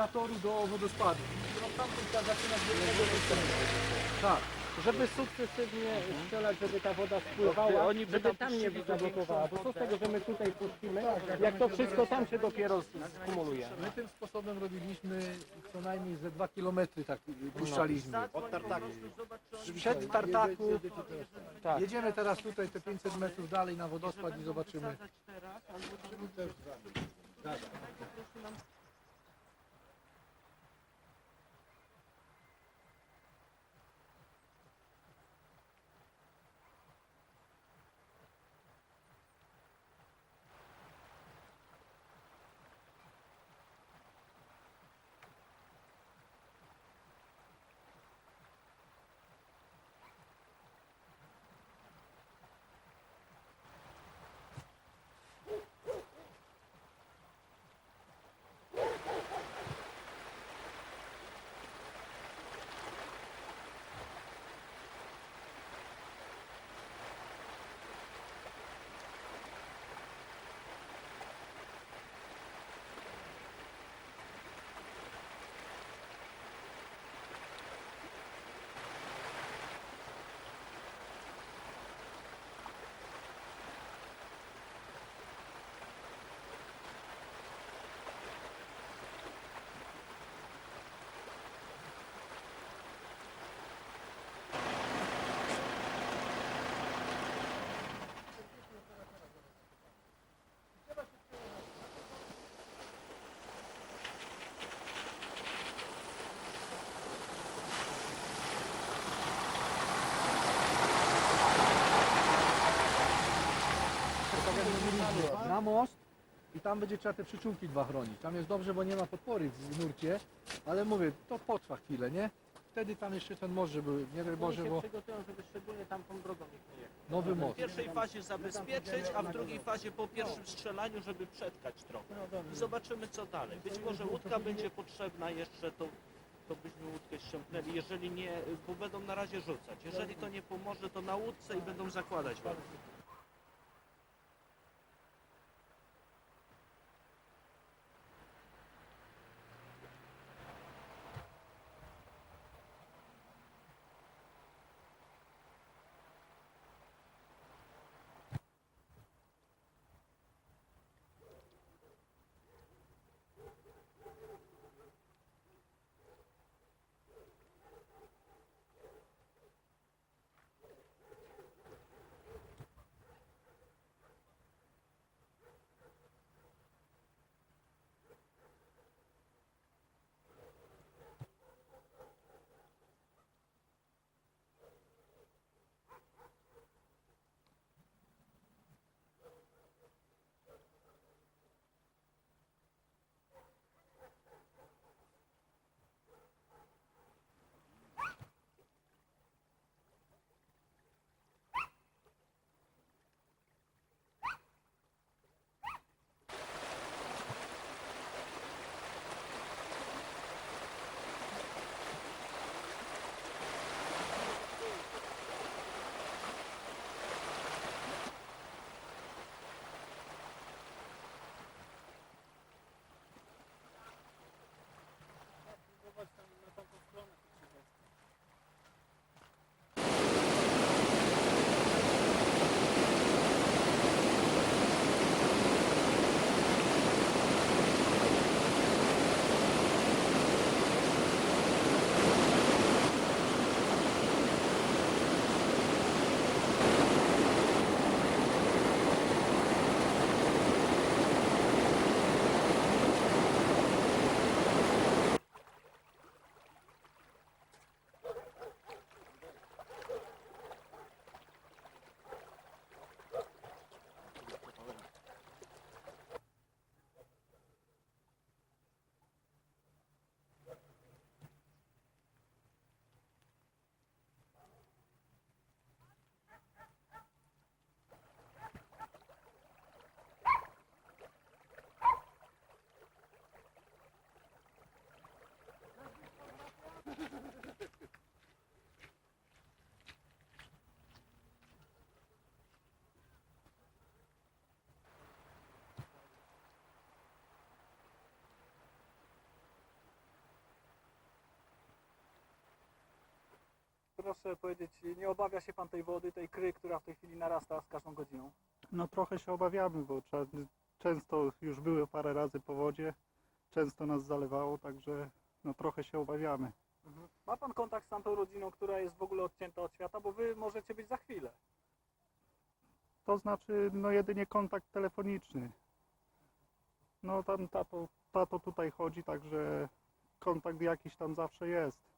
zatoru do wodospadu. No tam jednego. Tak. Żeby sukcesywnie strzelać, żeby ta woda spływała, Oni by żeby tam nie zablokowała. Bo co z tego, że my tutaj puścimy, jak to wszystko tam się dopiero skumuluje. My tym sposobem robiliśmy co najmniej ze 2 km tak puszczaliśmy. Od tartaku. Przed tartaku, tak. Jedziemy teraz tutaj te 500 metrów dalej na wodospad i zobaczymy. Na most i tam będzie trzeba te przyczółki dwa chronić. Tam jest dobrze, bo nie ma podpory w nurcie, ale mówię, to potrwa chwilę, nie? Wtedy tam jeszcze ten most, żeby, nie daj Boże, bo przygotują, żeby szczególnie tamtą drogą nikt nie jechał. nowy W most. pierwszej fazie zabezpieczyć, a w drugiej fazie po pierwszym strzelaniu, żeby przetkać trochę. I zobaczymy co dalej. Być może łódka będzie potrzebna jeszcze, to, to byśmy łódkę ściągnęli. Jeżeli nie, bo będą na razie rzucać. Jeżeli to nie pomoże, to na łódce i będą zakładać. Proszę powiedzieć, nie obawia się pan tej wody, tej kry, która w tej chwili narasta z każdą godziną? No trochę się obawiamy, bo cza- często już były parę razy po wodzie, często nas zalewało, także no trochę się obawiamy. Ma pan kontakt z tamtą rodziną, która jest w ogóle odcięta od świata, bo wy możecie być za chwilę. To znaczy no jedynie kontakt telefoniczny. No tam tato, tato tutaj chodzi, także kontakt jakiś tam zawsze jest.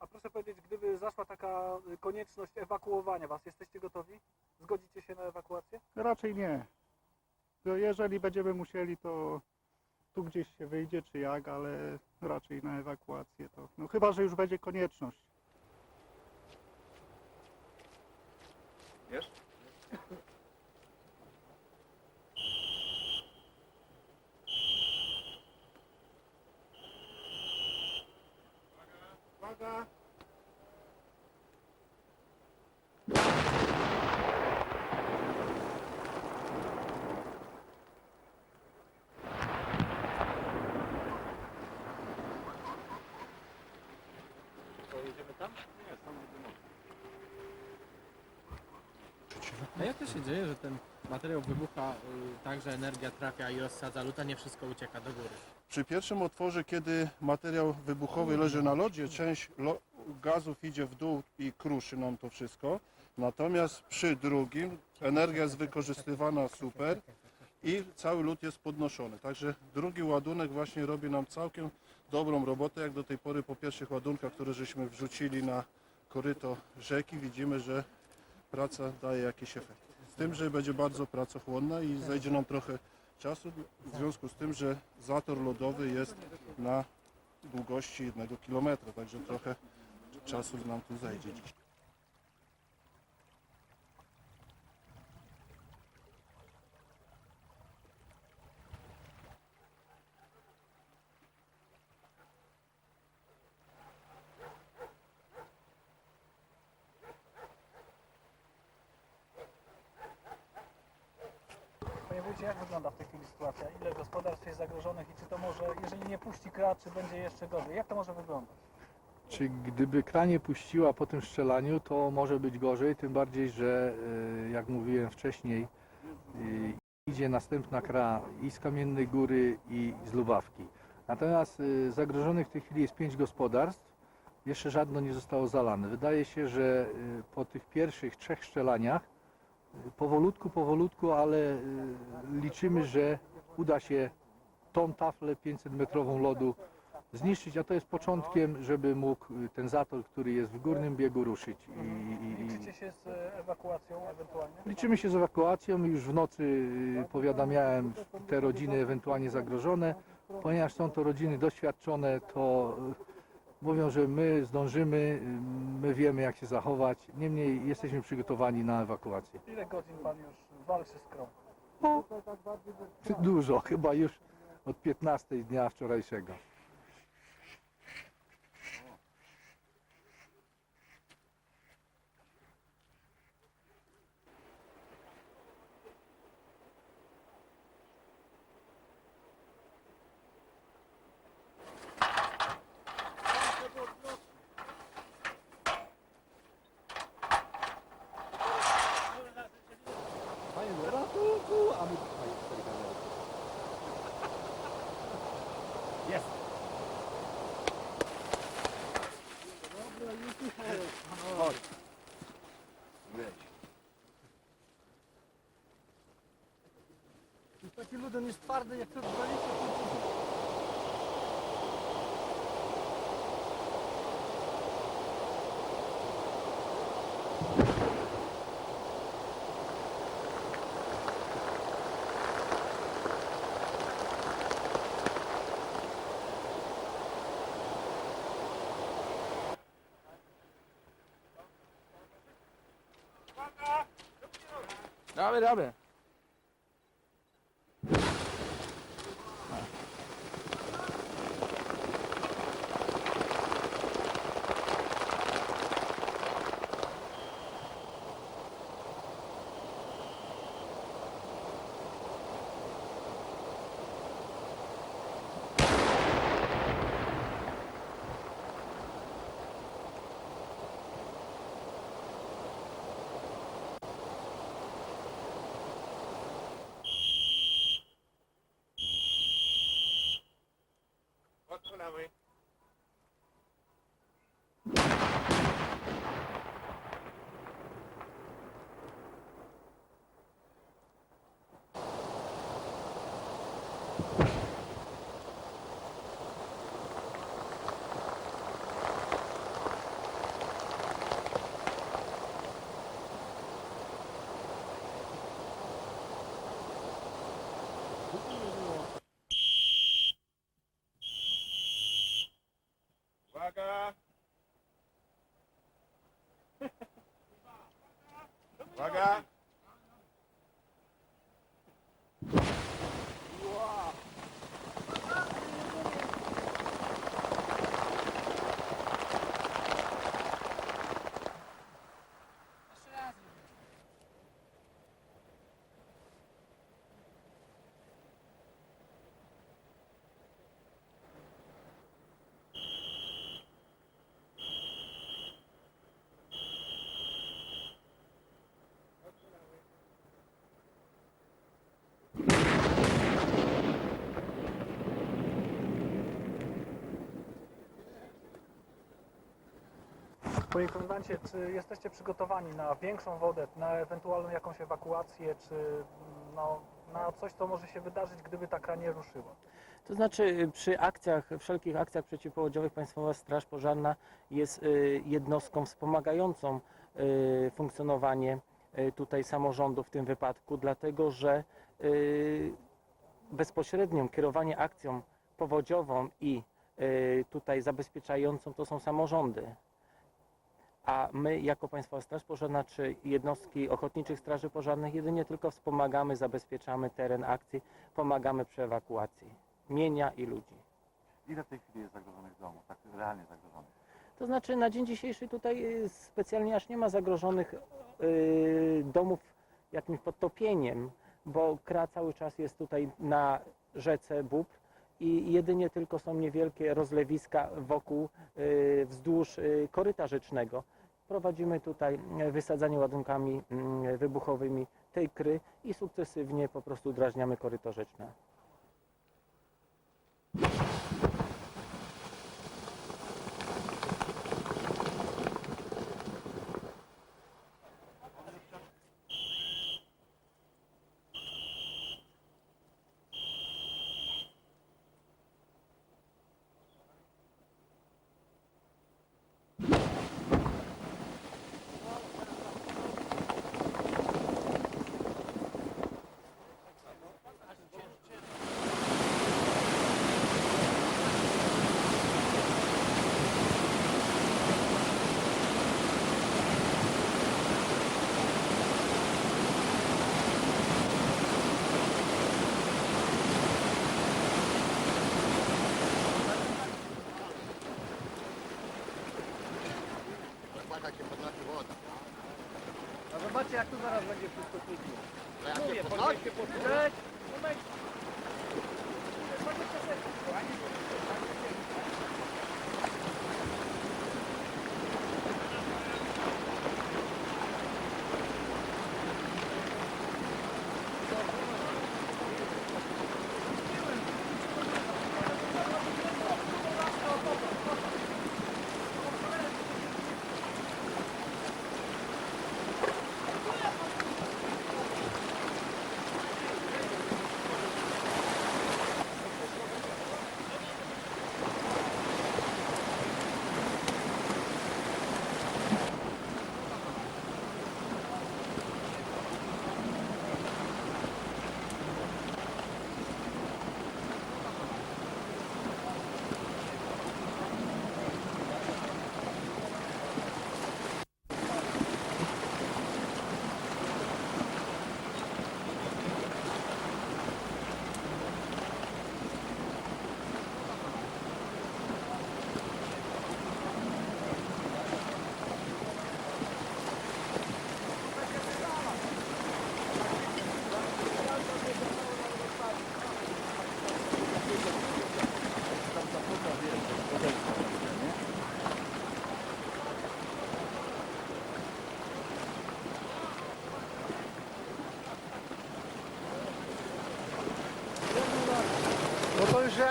A proszę powiedzieć, gdyby zaszła taka konieczność ewakuowania was, jesteście gotowi? Zgodzicie się na ewakuację? Raczej nie. No jeżeli będziemy musieli, to tu gdzieś się wyjdzie czy jak, ale raczej na ewakuację to. No chyba, że już będzie konieczność. A jak to się dzieje, że ten materiał wybucha y, tak, że energia trafia i rozsadza lód, a nie wszystko ucieka do góry? Przy pierwszym otworze, kiedy materiał wybuchowy leży na lodzie, część lo gazów idzie w dół i kruszy nam to wszystko. Natomiast przy drugim energia jest wykorzystywana super i cały lód jest podnoszony. Także drugi ładunek właśnie robi nam całkiem dobrą robotę, jak do tej pory po pierwszych ładunkach, które żeśmy wrzucili na koryto rzeki, widzimy, że praca daje jakiś efekt. Z tym, że będzie bardzo pracochłonna i zajdzie nam trochę czasu w związku z tym, że zator lodowy jest na długości jednego kilometra, także trochę czasu nam tu zajdzie dziś. Jak wygląda w tej chwili sytuacja? Ile gospodarstw jest zagrożonych i czy to może, jeżeli nie puści krat, czy będzie jeszcze gorzej? Jak to może wyglądać? Czy gdyby kranie puściła po tym strzelaniu, to może być gorzej, tym bardziej, że e, jak mówiłem wcześniej, e, idzie następna kra i z Kamiennej Góry i z Lubawki. Natomiast e, zagrożonych w tej chwili jest pięć gospodarstw, jeszcze żadno nie zostało zalane. Wydaje się, że po tych pierwszych trzech strzelaniach, powolutku, powolutku, ale e, liczymy, że uda się tą taflę 500 metrową lodu zniszczyć, a to jest początkiem, żeby mógł y, ten zator, który jest w górnym biegu ruszyć. I, i, Liczycie się z e, ewakuacją ewentualnie? liczymy się z ewakuacją. Już w nocy y, powiadamiałem te rodziny ewentualnie zagrożone. Ponieważ są to rodziny doświadczone, to mówią, że my zdążymy, my wiemy jak się zachować. Niemniej jesteśmy przygotowani na ewakuację. Ile godzin pan już walczy z krą? Dużo, chyba już od 15 dnia wczorajszego. Taki luden jest twardy, jak to Ne haber abi? নামে Vaca. Vaca. Panie komendancie, czy jesteście przygotowani na większą wodę, na ewentualną jakąś ewakuację, czy no, na coś, co może się wydarzyć, gdyby ta kra nie ruszyła? To znaczy y, przy akcjach, wszelkich akcjach przeciwpowodziowych Państwowa Straż Pożarna jest y, jednostką wspomagającą y, funkcjonowanie tutaj samorządu w tym wypadku, dlatego że y, bezpośrednim kierowanie akcją powodziową i tutaj zabezpieczającą to są samorządy. A my jako Państwowa Straż Pożarna czy jednostki ochotniczych straży pożarnych jedynie tylko wspomagamy, zabezpieczamy teren akcji, pomagamy przy ewakuacji mienia i ludzi. Ile w tej chwili jest zagrożonych domów, tak realnie zagrożonych? To znaczy na dzień dzisiejszy tutaj y, specjalnie aż nie ma zagrożonych y, domów jakimś podtopieniem, bo kra cały czas jest tutaj na rzece Bób i jedynie tylko są niewielkie rozlewiska wokół, y, wzdłuż y, koryta rzecznego. Prowadzimy tutaj y, wysadzanie ładunkami y, wybuchowymi tej kry i sukcesywnie po prostu drażniamy koryto rzeczne. A zobaczcie jak tu zaraz będzie wszystko. Mówię, posłuchać. No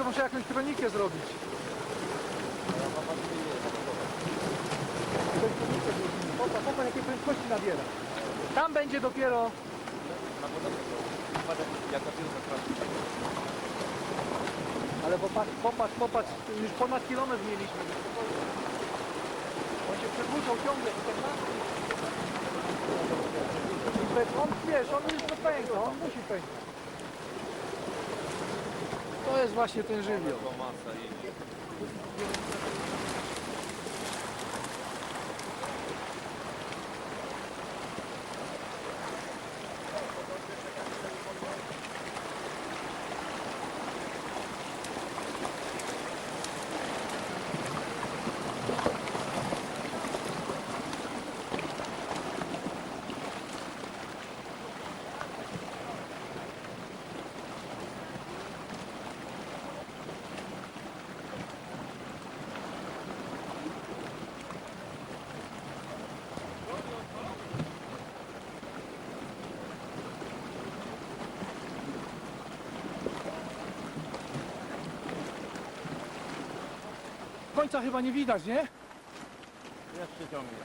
to muszę jakąś kronikę zrobić. Popatrz, popatrz jakie prędkości nabiera. Tam będzie dopiero... Ale popatrz, popatrz, popatrz, już ponad kilometr mieliśmy. On się przedłużał ciągle, i ten nas- On wiesz, on już pęka, on musi pękać. To jest właśnie ten żywioł. Końca chyba nie widać, nie? Jeszcze ciągnie.